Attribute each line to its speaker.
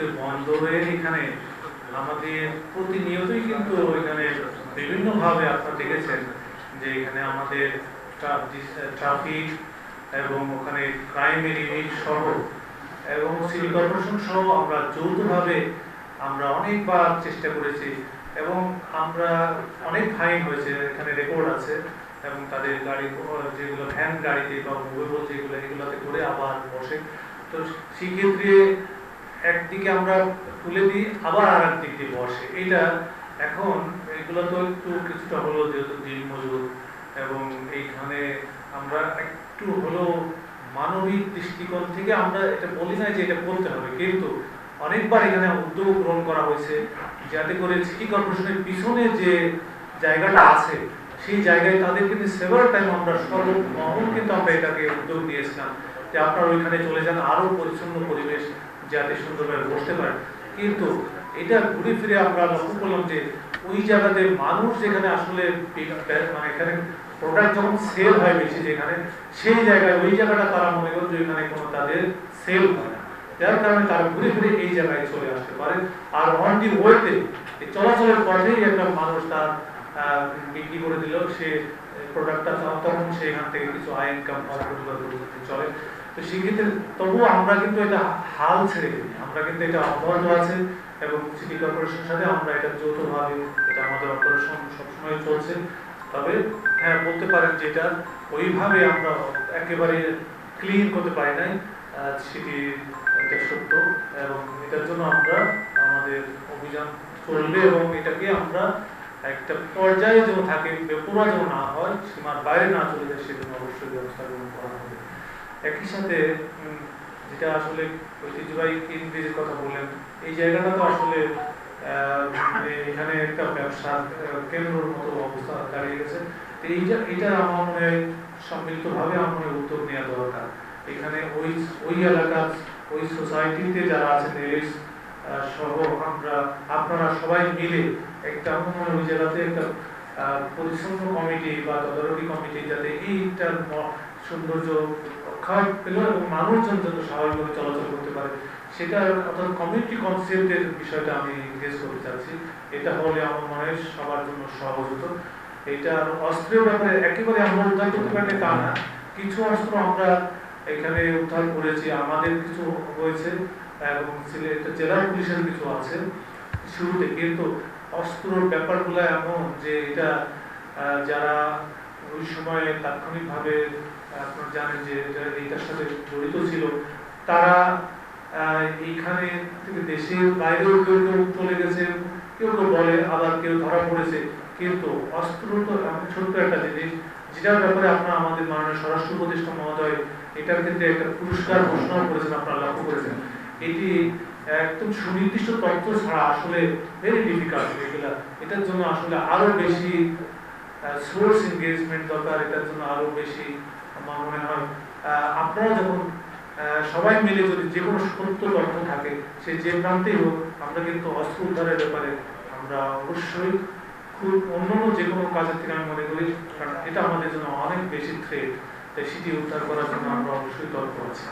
Speaker 1: আজকে এখানে আমাদের প্রতিনিয়তই কিন্তু এখানে বিভিন্নভাবে আপনারা দেখেছেন যে এখানে আমাদের ট্রাফিক এবং ওখানে ক্রাইমের ইউনিট সহ এবং কর্পোরেশন সহ আমরা যৌথভাবে আমরা অনেকবার চেষ্টা করেছি এবং আমরা অনেক ফাইন হয়েছে, এখানে রেকর্ড আছে এবং তাদের গাড়ি, যেগুলো ভ্যান গাড়িতে বা মোবাইল যেগুলো, এগুলোতে করে আবার বসে। তো সেক্ষেত্রে একদিকে আমরা তুলে দিই, আবার আর একদিক বসে। এটা এখন এগুলো তো একটু কিছুটা হলো যেহেতু দিন মজুর এবং এইখানে আমরা একটু হলো মানবিক দৃষ্টিকোণ থেকে আমরা এটা বলি না যে এটা করতে হবে, কিন্তু অনেকবার এখানে উদ্যোগ গ্রহণ করা হয়েছে, যাতে করে সিটি কর্পোরেশনের পিছনে যে জায়গাটা আছে, সেই জায়গায় তাদের কিন্তু সেভার টাইম আমরা সর্বমহল কিন্তু আমরা এটাকে উদ্যোগ নিয়েছিলাম যে আপনারা ওইখানে চলে যান, আরও পরিচ্ছন্ন পরিবেশ যাতে সুন্দরভাবে বসতে পারেন। কিন্তু এটা ঘুরে ফিরে আমরা লক্ষ্য করলাম যে ওই জায়গাতে মানুষ যেখানে আসলে মানে এখানে প্রোডাক্ট যখন সেল হয় বেশি যেখানে, সেই জায়গায়, ওই জায়গাটা তারা মনে করেন যে এখানে কোনো তাদের সেল হয় না। যার কারণে তারা ঘুরে ফিরে এই জায়গায় চলে আসতে পারে। আর অন ওয়েতে চলাচলের পথেই একটা মানুষ তার বিক্রি করে দিল, সে প্রোডাক্টটা তখন সে এখান থেকে কিছু আয় ইনকাম চলে। তো সেক্ষেত্রে তবুও আমরা কিন্তু এটা হাল ছেড়ে দিই। আমরা কিন্তু এটা আছে এবং সিটি কর্পোরেশনের সাথে আমরা এটা যৌথভাবে এটা আমাদের অপারেশন সবসময় চলছে। তবে হ্যাঁ বলতে পারেন ওইভাবে আমরা একেবারে ক্লিন করতে পারি নাই সেটি এটা সত্য এবং এটার জন্য আমরা আমাদের অভিযান চলবে এবং এটাকে আমরা একটা পর্যায়ে যেন থাকে যেন না হয়, সীমার বাইরে না চলে যায়, সেজন্য অবশ্যই ব্যবস্থা গ্রহণ করা হবে। একই সাথে যেটা আসলে ঐতিহ্যবাহী কেন্দ্রের কথা বললেন, এই জায়গাটা তো আসলে মানে এখানে একটা ব্যবসা কেন্দ্রের মতো অবস্থা দাঁড়িয়ে গেছে। এইটা এটা আমার মনে হয় সম্মিলিতভাবে আমার মনে উদ্যোগ নেওয়া দরকার। এখানে ওই ওই এলাকার ওই সোসাইটিতে যারা আছেন, এলিস সহ আমরা, আপনারা সবাই মিলে একটা ওই জেলাতে একটা পরিচ্ছন্ন কমিটি বা তদারকি কমিটি, যাতে এইটার সৌন্দর্য রক্ষা এবং মানুষজন যত স্বাভাবিকভাবে চলাচল করতে পারে, সেটা অর্থাৎ কমিউনিটি বিষয়টা আমি করতে চাচ্ছি। এটা হলে আমার মনে হয় সবার জন্য সহজ হতো। অস্ত্রের ব্যাপারে একেবারে আমরা উদ্ধার করতে পারলে তা না। কিছু অস্ত্র আমরা এখানে উদ্ধার করেছি, আমাদের কিছু হয়েছে এবং সিলেট জেলা পুলিশের কিছু আছে শুরুতে। কিন্তু অস্ত্রর ব্যাপারগুলো এমন যে এটা যারা ওই সময় তাৎক্ষণিকভাবে আপনারা জানেন যে যারা এইটার সাথে জড়িত ছিল, তারা এইখানে থেকে দেশের বাইরেও কেউ কেউ চলে গেছে, কেউ কেউ বলে, আবার কেউ ধরা পড়েছে। কিন্তু অস্ত্র তো ছোট্ট একটা জিনিস, যেটার ব্যাপারে আপনারা আমাদের মাননীয় স্বরাষ্ট্র উপদেষ্টা মহোদয়, এটার ক্ষেত্রে একটা পুরস্কার ঘোষণা করেছেন, আপনারা লক্ষ্য করেছেন। এটি একদম সুনির্দিষ্ট তথ্য ছাড়া আসলে ভেরি ডিফিকাল্ট এগুলা। এটার জন্য আসলে আরও বেশি সোর্স এনগেজমেন্ট দরকার, এটার জন্য আরও বেশি আমার মনে হয়। আপনারা যখন সবাই মিলে যদি যে কোনো সত্য তথ্য থাকে, সে যে প্রান্তেই হোক, আমরা কিন্তু অস্ত্র উদ্ধারের ব্যাপারে আমরা অবশ্যই খুব অন্যান্য যে কোনো কাজের থেকে আমি মনে করি, কারণ এটা আমাদের জন্য অনেক বেশি থ্রেট তাই সেটি উদ্ধার করার জন্য আমরা অবশ্যই তৎপর আছি।